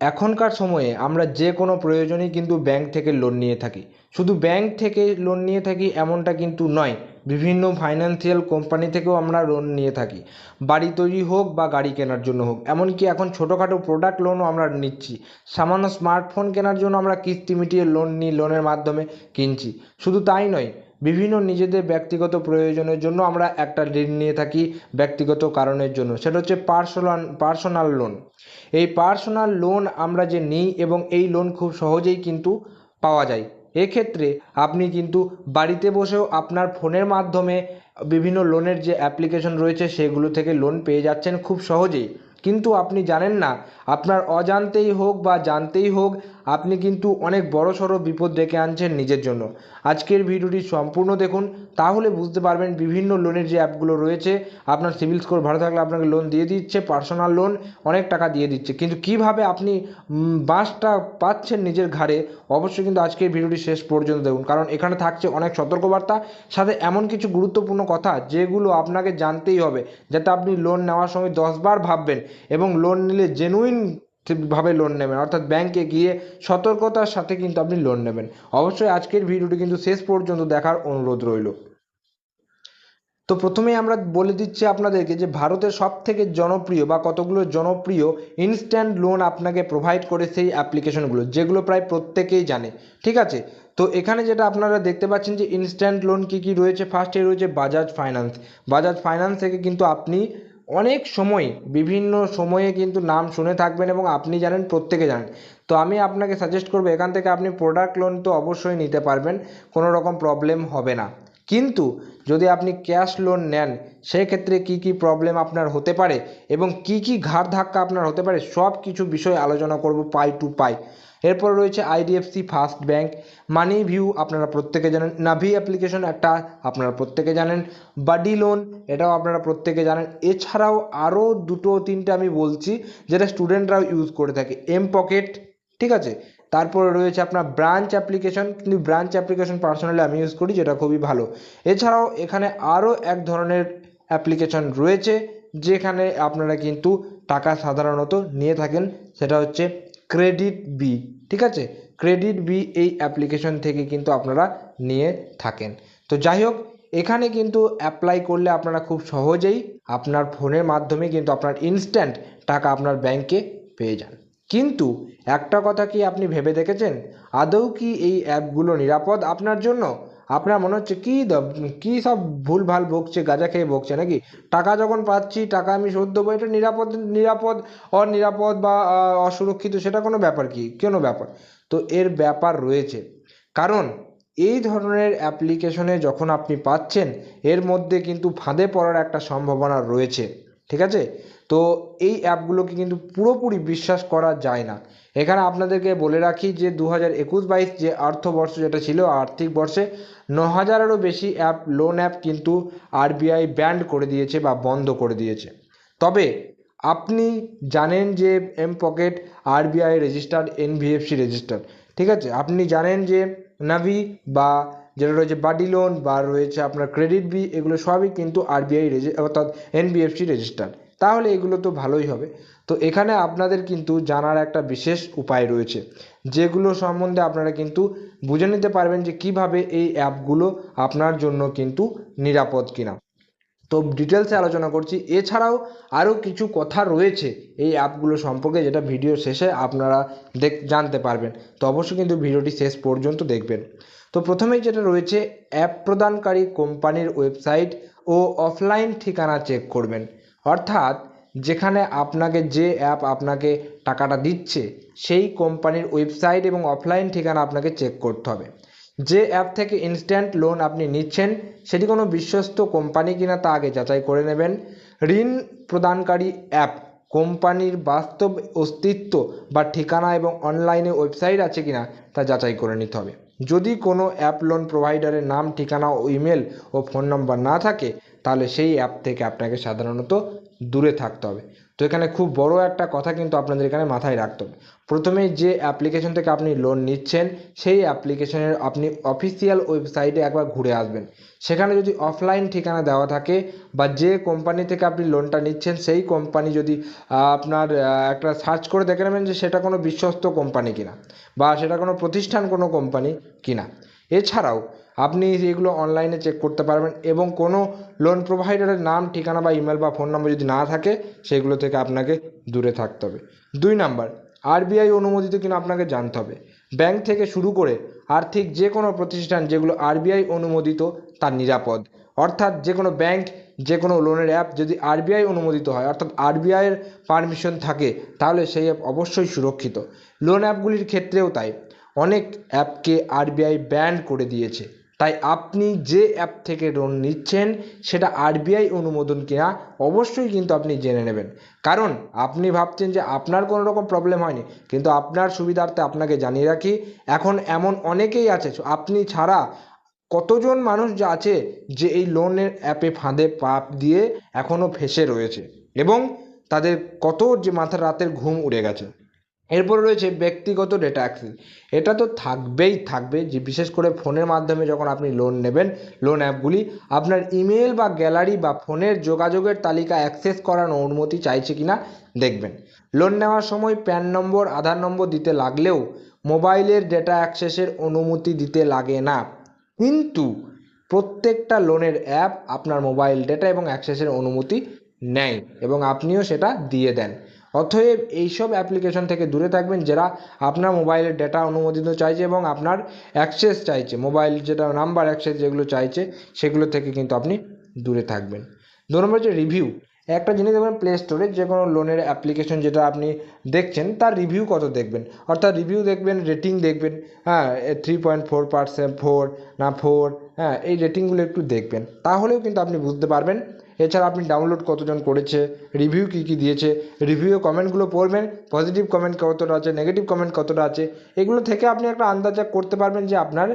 এখনকার সময়ে আমরা যে কোনো প্রয়োজনেই কিন্তু ব্যাংক থেকে লোন নিয়ে থাকি। শুধু ব্যাংক থেকে লোন নিয়ে থাকি এমনটা কিন্তু নয়, বিভিন্ন ফাইন্যান্সিয়াল কোম্পানি থেকেও আমরা লোন নিয়ে থাকি। বাড়ি তৈরি হোক বা গাড়ি কেনার জন্য হোক, এমনকি এখন ছোটোখাটো প্রোডাক্ট লোনও আমরা নিচ্ছি। সামান্য স্মার্টফোন কেনার জন্য আমরা কিস্তি মিটিয়ে লোন নিই লোনের মাধ্যমে কিনছি। শুধু তাই নয় বিভিন্ন নিজেদের ব্যক্তিগত প্রয়োজনের জন্য আমরা একটা ঋণ নিয়ে থাকি ব্যক্তিগত কারণের জন্য। সেটা হচ্ছে পার্সোনাল পার্সোনাল লোন। এই পার্সোনাল লোন আমরা যে নিই এবং এই লোন খুব সহজেই কিন্তু পাওয়া যায়। এক্ষেত্রে আপনি কিন্তু বাড়িতে বসেও আপনার ফোনের মাধ্যমে বিভিন্ন লোনের যে অ্যাপ্লিকেশন রয়েছে সেগুলো থেকে লোন পেয়ে যাচ্ছেন খুব সহজেই। কিন্তু আপনি জানেন না, আপনার অজান্তেই হোক বা জানতেই হোক আপনি কিন্তু অনেক বড় সড়ো বিপদ ডেকে আনছেন নিজের জন্য। আজকের ভিডিওটি সম্পূর্ণ দেখুন, তাহলে বুঝতে পারবেন বিভিন্ন লোনের যে অ্যাপগুলো রয়েছে, আপনার সিভিল স্কোর ভালো থাকলে আপনাকে লোন দিয়ে দিচ্ছে পার্সোনাল লোন অনেক টাকা দিয়ে দিচ্ছে। কিন্তু কীভাবে আপনি বাঁশটা পাচ্ছেন নিজের ঘাড়ে, অবশ্যই কিন্তু আজকের ভিডিওটি শেষ পর্যন্ত দেখুন। কারণ এখানে থাকছে অনেক সতর্কবার্তা, সাথে এমন কিছু গুরুত্বপূর্ণ কথা, যেগুলো আপনাকে জানতেই হবে, যাতে আপনি লোন নেওয়ার সময় দশবার ভাববেন এবং লোন নিলে জেনুইন ভাবে লোন নেবেন। অর্থাৎ ব্যাংকে গিয়ে সতর্কতার সাথে কিন্তু আপনি লোন নেবেন। অবশ্যই আজকের ভিডিওটি কিন্তু শেষ পর্যন্ত দেখার অনুরোধ রইল। তো প্রথমেই আমরা বলে দিচ্ছি আপনাদেরকে যে ভারতের সব থেকে জনপ্রিয় বা কতগুলো জনপ্রিয় ইনস্ট্যান্ট লোন আপনাকে প্রোভাইড করে সেই অ্যাপ্লিকেশনগুলো যেগুলো প্রায় প্রত্যেকেই জানে। ঠিক আছে? তো এখানে যেটা আপনারা দেখতে পাচ্ছেন যে ইনস্ট্যান্ট লোন কী কী রয়েছে? ফার্স্টে রয়েছে বাজাজ ফাইন্যান্স বাজাজ ফাইন্যান্স থেকে কিন্তু আপনি অনেক সময়, বিভিন্ন সময়ে কিন্তু নাম শুনে থাকবেন এবং আপনি জানেন, প্রত্যেকে জানেন। তো আমি আপনাকে সাজেস্ট করব, এখান থেকে আপনি প্রোডাক্ট লোন তো অবশ্যই নিতে পারবেন, কোনো রকম প্রবলেম হবে না। কিন্তু যদি আপনি ক্যাশ লোন নেন, সেক্ষেত্রে কী কী প্রবলেম আপনার হতে পারে এবং কী কী ঘাড় ধাক্কা আপনার হতে পারে সব কিছু বিষয় আলোচনা করব পাই টু পাই এরপর রয়েছে IDFC first bank money view আপনারা প্রত্যেকে জানেন নাভি অ্যাপ্লিকেশন একটা, আপনারা প্রত্যেকে জানেন বাডি লোন এটাও আপনারা প্রত্যেকে জানেন। এছাড়াও আরও দুটো তিনটে আমি বলছি, যেটা স্টুডেন্টরাও ইউজ করে থাকে এম পকেট ঠিক আছে? তারপরে রয়েছে আপনার ব্রাঞ্চ অ্যাপ্লিকেশন কিন্তু ব্রাঞ্চ অ্যাপ্লিকেশন পার্সোনালি আমি ইউজ করি, যেটা খুবই ভালো। এছাড়াও এখানে আরও এক ধরনের অ্যাপ্লিকেশন রয়েছে, যেখানে আপনারা কিন্তু টাকা সাধারণত নিয়ে থাকেন, সেটা হচ্ছে ক্রেডিট বি ঠিক আছে? ক্রেডিট বি এই অ্যাপ্লিকেশন থেকে কিন্তু আপনারা নিয়ে থাকেন। তো যাই হোক, এখানে কিন্তু অ্যাপ্লাই করলে আপনারা খুব সহজেই আপনার ফোনের মাধ্যমে কিন্তু আপনার ইনস্ট্যান্ট টাকা আপনার ব্যাংকে পেয়ে যান। কিন্তু একটা কথা কি আপনি ভেবে দেখেছেন? আদৌ কি এই অ্যাপগুলো নিরাপদ আপনার জন্য? আপনার মনে হচ্ছে কী কী সব ভুলভাল বকছে গাঁজা খেয়ে বকছে নাকি? টাকা যখন পাচ্ছি, টাকা আমি শোধ দেবো, এটা নিরাপদ নিরাপদ, অনিরাপদ বা অসুরক্ষিত সেটা কোনো ব্যাপার কি? কোনো ব্যাপার? তো এর ব্যাপার রয়েছে। কারণ এই ধরনের অ্যাপ্লিকেশনে যখন আপনি পাচ্ছেন, এর মধ্যে কিন্তু ফাঁদে পড়ার একটা সম্ভাবনা রয়েছে। ঠিক আছে? তো এই অ্যাপগুলোকে কিন্তু পুরোপুরি বিশ্বাস করা যায় না। এখানে আপনাদেরকে বলে রাখি যে দু হাজার একুশ বাইশ যে অর্থবর্ষ যেটা ছিল, আর্থিক বর্ষে ন হাজারেরও বেশি অ্যাপ লোন অ্যাপ কিন্তু আরবিআই ব্যান্ড করে দিয়েছে বা বন্ধ করে দিয়েছে। তবে আপনি জানেন যে mPokket RBI registered NBFC registered ঠিক আছে? আপনি জানেন যে নাভি বা যেটা রয়েছে বাডি লোন বা রয়েছে আপনার ক্রেডিট বি এগুলো সবই কিন্তু আরবিআই রেজি অর্থাৎ এন এনবিএফসি রেজিস্টার্ড তাহলে এগুলো তো ভালোই হবে। তো এখানে আপনাদের কিন্তু জানার একটা বিশেষ উপায় রয়েছে, যেগুলো সম্বন্ধে আপনারা কিন্তু বুঝে নিতে পারবেন যে কীভাবে এই অ্যাপগুলো আপনার জন্য কিন্তু নিরাপদ কিনা। তো ডিটেলসে আলোচনা করছি। এছাড়াও আরও কিছু কথা রয়েছে এই অ্যাপগুলো সম্পর্কে যেটা ভিডিও শেষে আপনারা দেখ, জানতে পারবেন। তো অবশ্যই কিন্তু ভিডিওটি শেষ পর্যন্ত দেখবেন। তো প্রথমেই যেটা রয়েছে, অ্যাপ প্রদানকারী কোম্পানির ওয়েবসাইট ও অফলাইন ঠিকানা চেক করবেন। অর্থাৎ যেখানে আপনাকে যে অ্যাপ আপনাকে টাকাটা দিচ্ছে, সেই কোম্পানির ওয়েবসাইট এবং অফলাইন ঠিকানা আপনাকে চেক করতে হবে। যে অ্যাপ থেকে ইনস্ট্যান্ট লোন আপনি নিচ্ছেন, সেটি কোনো বিশ্বস্ত কোম্পানি কিনা তা আগে যাচাই করে নেবেন। ঋণ প্রদানকারী অ্যাপ কোম্পানির বাস্তব অস্তিত্ব বা ঠিকানা এবং অনলাইনে ওয়েবসাইট আছে কিনা তা যাচাই করে নিতে হবে। যদি কোনো অ্যাপ লোন প্রোভাইডারের নাম, ঠিকানা ও ইমেল ও ফোন নম্বর না থাকে, তাহলে সেই অ্যাপ থেকে আপনাকে সাধারণত দূরে থাকতে হবে। তো এখানে খুব বড় একটা কথা কিন্তু আপনাদের এখানে মাথায় রাখতে হবে। প্রথমেই যে অ্যাপ্লিকেশন থেকে আপনি লোন নিচ্ছেন, সেই অ্যাপ্লিকেশনের আপনি অফিসিয়াল ওয়েবসাইটে একবার ঘুরে আসবেন। সেখানে যদি অফলাইন ঠিকানা দেওয়া থাকে বা যে কোম্পানি থেকে আপনি লোনটা নিচ্ছেন, সেই কোম্পানি যদি আপনার একটা সার্চ করে দেখে নেবেন যে সেটা কোনো বিশ্বস্ত কোম্পানি কিনা বা সেটা কোনো প্রতিষ্ঠান কোনো কোম্পানি কিনা। এছাড়াও আপনি এগুলো অনলাইনে চেক করতে পারবেন এবং কোনো লোন প্রোভাইডারের নাম, ঠিকানা বা ইমেল বা ফোন নম্বর যদি না থাকে, সেগুলো থেকে আপনাকে দূরে থাকতে হবে। দুই নাম্বার আরবিআই অনুমোদিত কিনা আপনাকে জানতে হবে। ব্যাংক থেকে শুরু করে আর্থিক যে কোনো প্রতিষ্ঠান যেগুলো আরবিআই অনুমোদিত, তার নিরাপদ। অর্থাৎ যে কোনো ব্যাংক যে কোনো লোনের অ্যাপ যদি আরবিআই অনুমোদিত হয়, অর্থাৎ আরবিআইয়ের পারমিশন থাকে, তাহলে সেই অ্যাপ অবশ্যই সুরক্ষিত। লোন অ্যাপগুলির ক্ষেত্রেও তাই। অনেক অ্যাপকে আরবিআই ব্যান করে দিয়েছে। তাই আপনি যে অ্যাপ থেকে লোন নিচ্ছেন, সেটা আরবিআই অনুমোদন কিনা, অবশ্যই কিন্তু আপনি জেনে নেবেন। কারণ আপনি ভাবছেন যে আপনার কোনো রকম প্রবলেম হয়নি, কিন্তু আপনার সুবিধার্থে আপনাকে জানিয়ে রাখি, এখন এমন অনেকেই আছে আপনি ছাড়া কতজন মানুষ যা আছে, যে এই লোনের অ্যাপে ফাঁদে পাপ দিয়ে এখনও ফেসে রয়েছে এবং তাদের কত যে মাথার রাতের ঘুম উড়ে গেছে। এরপর রয়েছে ব্যক্তিগত ডেটা অ্যাক্সেস এটা তো থাকবেই, থাকবে। যে বিশেষ করে ফোনের মাধ্যমে যখন আপনি লোন নেবেন লোন অ্যাপগুলি আপনার ইমেল বা গ্যালারি বা ফোনের যোগাযোগের তালিকা অ্যাক্সেস করার অনুমতি চাইছে কিনা দেখবেন। লোন নেওয়ার সময় প্যান নম্বর, আধার নম্বর দিতে লাগলেও মোবাইলের ডেটা অ্যাক্সেসের অনুমতি দিতে লাগে না। কিন্তু প্রত্যেকটা লোনের অ্যাপ আপনার মোবাইল ডেটা এবং অ্যাক্সেসের অনুমতি নেয় এবং আপনিও সেটা দিয়ে দেন। অতএব এইসব অ্যাপ্লিকেশন থেকে দূরে থাকবেন যারা আপনার মোবাইলের ডেটা অনুমোদিত চাইছে এবং আপনার অ্যাক্সেস চাইছে। মোবাইল যেটা নাম্বার অ্যাক্সেস যেগুলো চাইছে, সেগুলো থেকে কিন্তু আপনি দূরে থাকবেন। দু নম্বর হচ্ছে রিভিউ একটা জিনিস দেখবেন প্লে স্টোরে যে কোনো লোনের অ্যাপ্লিকেশন যেটা আপনি দেখছেন, তার রিভিউ কত দেখবেন? অর্থাৎ রিভিউ দেখবেন রেটিং দেখবেন হ্যাঁ three point four percent four না ফোর হ্যাঁ এই রেটিংগুলো একটু দেখবেন। তাহলেও কিন্তু আপনি বুঝতে পারবেন। এছাড়া আপনি ডাউনলোড কতজন করেছে রিভিউ কী কী দিয়েছে রিভিউ কমেন্টগুলো পড়বেন। পজিটিভ কমেন্ট কতটা আছে নেগেটিভ কমেন্ট কতটা আছে, এগুলো থেকে আপনি একটা আন্দাজা করতে পারবেন যে আপনার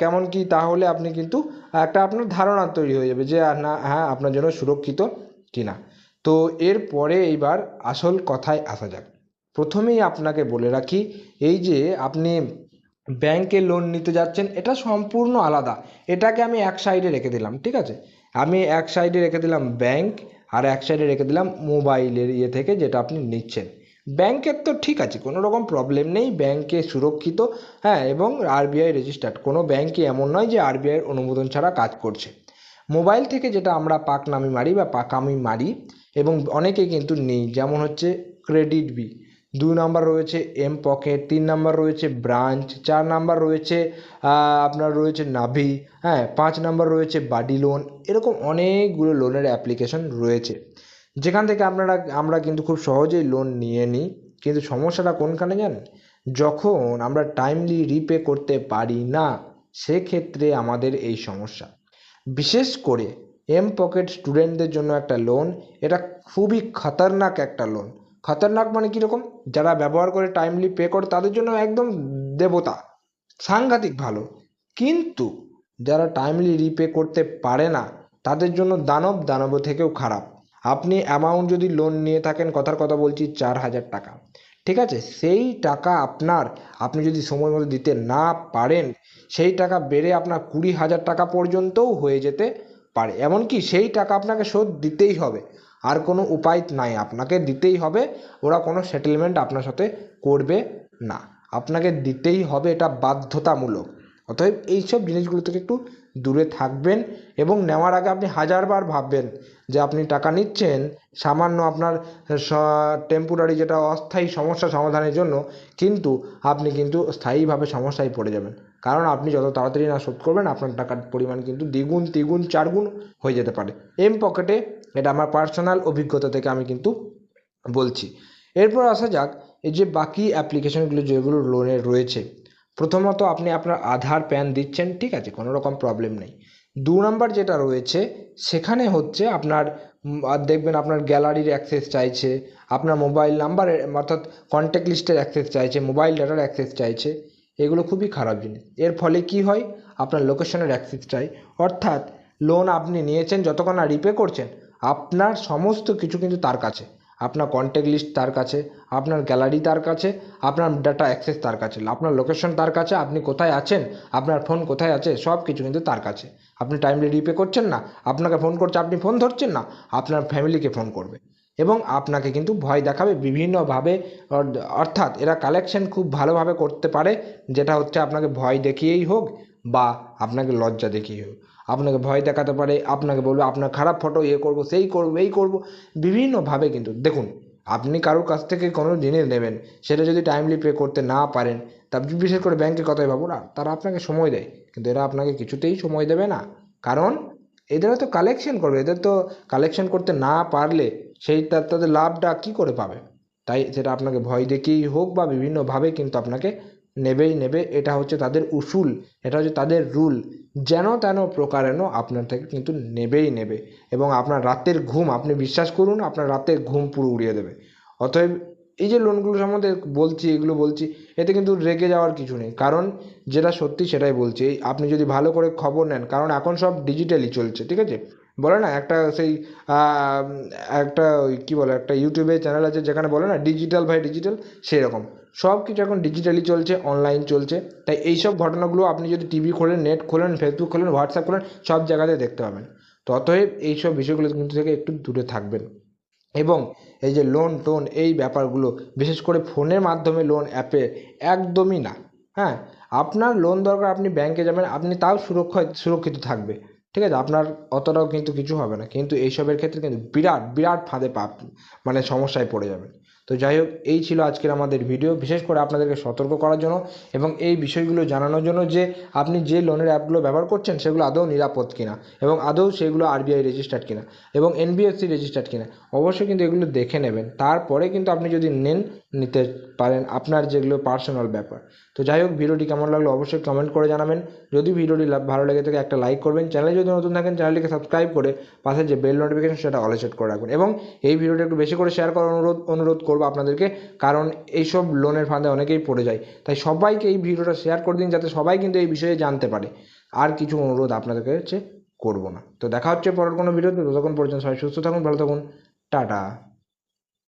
কেমন কি, তাহলে আপনি কিন্তু একটা আপনার ধারণা তৈরি হয়ে যাবে যে না হ্যাঁ আপনার জন্য সুরক্ষিত কিনা। তো এরপরে এইবার আসল কথায় আসা যাক। প্রথমেই আপনাকে বলে রাখি, এই যে আপনি ব্যাংকে লোন নিতে যাচ্ছেন, এটা সম্পূর্ণ আলাদা। এটাকে আমি এক সাইডে রেখে দিলাম, ঠিক আছে? আমি এক সাইডে রেখে দিলাম ব্যাংক আর এক সাইডে রেখে দিলাম মোবাইলের ইয়ে থেকে যেটা আপনি নিচ্ছেন। ব্যাংকের তো ঠিক আছে, কোনো রকম প্রবলেম নেই ব্যাংকে সুরক্ষিত হ্যাঁ এবং আরবিআই রেজিস্টার্ড কোনো ব্যাংকই এমন নয় যে আরবিআইয়ের অনুমোদন ছাড়া কাজ করছে। মোবাইল থেকে যেটা আমরা পাক নামি মারি বা পাকামি মারি, এবং অনেকে কিন্তু নেই, যেমন হচ্ছে ক্রেডিট বি দুই নাম্বার রয়েছে এম পকেট তিন নাম্বার রয়েছে ব্রাঞ্চ চার নাম্বার রয়েছে আপনার রয়েছে নাভি হ্যাঁ পাঁচ নাম্বার রয়েছে বাডি লোন এরকম অনেকগুলো লোনের অ্যাপ্লিকেশন রয়েছে। যেখান থেকে আপনারা, আমরা কিন্তু খুব সহজেই লোন নিয়ে নিই, কিন্তু সমস্যাটা কোনখানে জানেন? যখন আমরা টাইমলি রিপে করতে পারি না, সেক্ষেত্রে আমাদের এই সমস্যা। বিশেষ করে এম পকেট স্টুডেন্টদের জন্য একটা লোন এটা খুবই খতরনাক একটা লোন খতরনাক মানে কীরকম যারা ব্যবহার করে টাইমলি পে করে, তাদের জন্য একদম দেবতা, সাংঘাতিক ভালো। কিন্তু যারা টাইমলি রিপে করতে পারে না, তাদের জন্য দানব দানব থেকেও খারাপ। আপনি অ্যামাউন্ট যদি লোন নিয়ে থাকেন, কথার কথা বলছি চার হাজার টাকা। ঠিক আছে? সেই টাকা আপনার, আপনি যদি সময় মতো দিতে না পারেন, সেই টাকা বেড়ে আপনার কুড়ি হাজার টাকা পর্যন্তও হয়ে যেতে পারে। এমনকি সেই টাকা আপনাকে শোধ দিতেই হবে। আর কোনো উপায় নাই। আপনাকে দিতেই হবে, ওরা কোনো সেটেলমেন্ট আপনার সাথে করবে না। আপনাকে দিতেই হবে এটা বাধ্যতামূলক। অতএব এইসব জিনিসগুলো থেকে একটু দূরে থাকবেন এবং নেওয়ার আগে আপনি হাজারবার ভাববেন যে আপনি টাকা নিচ্ছেন, সামান্য আপনার টেম্পোরারি যেটা অস্থায়ী সমস্যা সমাধানের জন্য, কিন্তু আপনি কিন্তু স্থায়ীভাবে সমস্যায় পড়ে যাবেন। কারণ আপনি যত তাড়াতাড়ি না শোধ করবেন, আপনার টাকার পরিমাণ কিন্তু দ্বিগুণ, তিগুণ, চারগুণ হয়ে যেতে পারে। এম পকেটে এটা আমার পার্সোনাল অভিজ্ঞতা থেকে আমি কিন্তু বলছি। এরপর আসা যাক, এই যে বাকি অ্যাপ্লিকেশনগুলো যেগুলো লোনের রয়েছে, প্রথমত আপনি আপনার আধার প্যান দিচ্ছেন, ঠিক আছে? কোনো রকম প্রবলেম নেই। দু নম্বর যেটা রয়েছে, সেখানে হচ্ছে আপনার দেখবেন আপনার গ্যালারির অ্যাক্সেস চাইছে, আপনার মোবাইল নাম্বারের অর্থাৎ কন্ট্যাক্ট লিস্টের অ্যাক্সেস চাইছে মোবাইল ডাটার অ্যাক্সেস চাইছে, এগুলো খুবই খারাপ জিনিস। এর ফলে কি হয়? আপনার লোকেশনের অ্যাক্সেস চাই। অর্থাৎ লোন আপনি নিয়েছেন, যতক্ষণ না রিপে করছেন আপনার সমস্ত কিছু কিন্তু তার কাছে। আপনার কন্ট্যাক্ট লিস্ট তার কাছে, আপনার গ্যালারি তার কাছে, আপনার ডাটা অ্যাক্সেস তার কাছে, আপনার লোকেশন তার কাছে, আপনি কোথায় আছেন, আপনার ফোন কোথায় আছে, সব কিছু কিন্তু তার কাছে। আপনি টাইমলি রিপে করছেন না, আপনাকে ফোন করছে, আপনি ফোন ধরছেন না, আপনার ফ্যামিলিকে ফোন করবে। এবং আপনাকে কিন্তু ভয় দেখাবে বিভিন্নভাবে অর্থাৎ এরা কালেকশন খুব ভালোভাবে করতে পারে, যেটা হচ্ছে আপনাকে ভয় দেখিয়েই হোক বা আপনাকে লজ্জা দেখিয়েই হোক। আপনাকে ভয় দেখাতে পারে, আপনাকে বলবে, আপনার খারাপ ফটো ইয়ে করব, সেই করব, এই করব। বিভিন্নভাবে কিন্তু, দেখুন, আপনি কারোর কাছ থেকে কোনো জিনিস নেবেন, সেটা যদি টাইমলি পে করতে না পারেন, তা বিশেষ করে ব্যাংকের কথাই ভাবুন না তারা আপনাকে সময় দেয়, কিন্তু এরা আপনাকে কিছুতেই সময় দেবে না। কারণ এদেরও তো কালেকশন করবে, এদের তো কালেকশন করতে না পারলে সেই তাদের লাভটা কী করে পাবে? তাই সেটা আপনাকে ভয় দেখিয়েই হোক বা বিভিন্নভাবে কিন্তু আপনাকে নেবেই নেবে, এটা হচ্ছে তাদের উসুল, এটা হচ্ছে তাদের রুল। যেন তেন প্রকারেণ আপনার থেকে কিন্তু নেবেই নেবে। এবং আপনার রাতের ঘুম, আপনি বিশ্বাস করুন, আপনার রাতের ঘুম পুরো উড়িয়ে দেবে। অতএব এই যে লোনগুলো সম্বন্ধে বলছি, এগুলো বলছি, এতে কিন্তু রেগে যাওয়ার কিছু নেই। কারণ যেটা সত্যি সেটাই বলছি আপনি যদি ভালো করে খবর নেন, কারণ এখন সব ডিজিটালি চলছে, ঠিক আছে? বলে না, একটা সেই একটা ওই কী বলে, একটা ইউটিউবে চ্যানেল আছে যেখানে বলে না ডিজিটাল ভাই ডিজিটাল সেই রকম সব কিছু এখন ডিজিটালি চলছে অনলাইন চলছে। তাই এইসব ঘটনাগুলো আপনি যদি টিভি খোলেন নেট খোলেন ফেসবুক খোলেন হোয়াটসঅ্যাপ খোলেন, সব জায়গাতে দেখতে পাবেন। তো অতএব এইসব বিষয়গুলো কিন্তু থেকে একটু দূরে থাকবেন। এবং এই যে লোন টোন, এই ব্যাপারগুলো, বিশেষ করে ফোনের মাধ্যমে লোন অ্যাপে একদমই না। হ্যাঁ আপনার লোন দরকার, আপনি ব্যাংকে যাবেন, আপনি তাও সুরক্ষা, সুরক্ষিত থাকবে। ঠিক আছে, আপনার অতটাও কিন্তু কিছু হবে না। কিন্তু এইসবের ক্ষেত্রে কিন্তু বিরাট বিরাট ফাঁদে পা মানে সমস্যায় পড়ে যাবেন। তো যাই হোক, এই ছিল আজকের আমাদের ভিডিও বিশেষ করে আপনাদেরকে সতর্ক করার জন্য এবং এই বিষয়গুলো জানানোর জন্য যে আপনি যে লোনের অ্যাপগুলো ব্যবহার করছেন, সেগুলো আদৌ নিরাপদ কিনা এবং আদৌ সেগুলো আরবিআই রেজিস্টার্ড কিনা এবং এনবিএফসি রেজিস্টার্ড কিনা, অবশ্যই কিন্তু এগুলো দেখে নেবেন। তারপরে কিন্তু আপনি যদি নেন নিতে পারেন আপনার যেগুলো পার্সোনাল ব্যাপার। তো যাই হোক, ভিডিওটি কেমন লাগল অবশ্যই কমেন্ট করে জানাবেন। যদি ভিডিওটি ভালো লেগে থাকে, একটা লাইক করবেন। চ্যানেলে যদি নতুন থাকেন চ্যানেলটিকে সাবস্ক্রাইব করে পাশে যে বেল নোটিফিকেশন সেটা অলে সেট করে রাখবেন। এবং এই ভিডিওটা একটু বেশি করে শেয়ার করার অনুরোধ অনুরোধ করব আপনাদেরকে, কারণ এইসব লোনের ফাঁদে অনেকেই পড়ে যায়। তাই সবাইকে এই ভিডিওটা শেয়ার করে দিন, যাতে সবাই কিন্তু এই বিষয়ে জানতে পারে। আর কিছু অনুরোধ আপনাদেরকে হচ্ছে করব না। তো দেখা হচ্ছে পরের কোনো ভিডিওতে, ততক্ষণ পর্যন্ত সবাই সুস্থ থাকুন, ভালো থাকুন। টাটা।